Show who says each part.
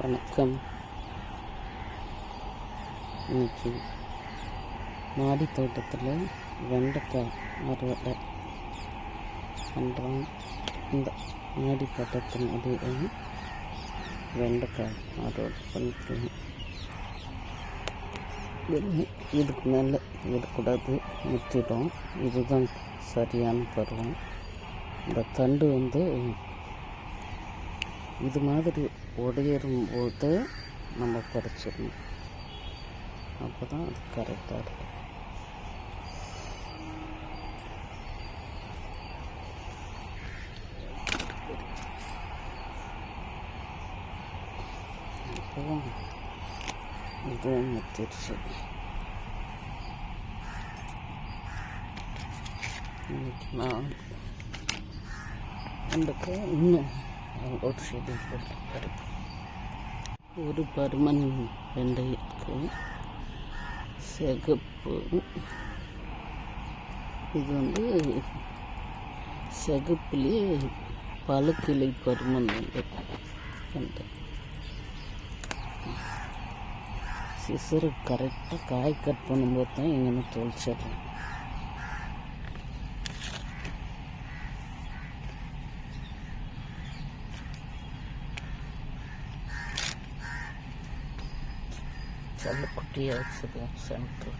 Speaker 1: வணக்கம். இன்னைக்கு மாடி தோட்டத்தில் வெண்டைக்காய் அறுவடை பண்ணுறோம் இந்த மாடி தோட்டத்தினுடைய வெண்டைக்காய் அறுவடை பண்ணிக்கலாம் இதுக்கு மேலே விடக்கூடாது முற்றிடும் இதுதான் சரியான பருவம். இந்த தண்டு வந்து இது மாதிரி உடையறும் போது நம்ம பறிச்சிடணும் அப்போ தான் அது கரெக்டாக இருக்கும். அப்போ இதுவும் முத்திருச்சு. இன்னைக்கு நான் அதுக்கு இன்னும் ஒரு செடி பருப்பு. ஒரு பருமன் வெண்டை சிகப்பு. இது வந்து சிகப்புலேயே பழுக்கிளை பருமன் வெண்டை சிசரு கரெக்டாக காய் கட் பண்ணும்போது தான் எங்கன்னா தொலைச்சிடுறேன் செல்ல குட்டியாக வச்சுருக்கேன் சென்ட்ரு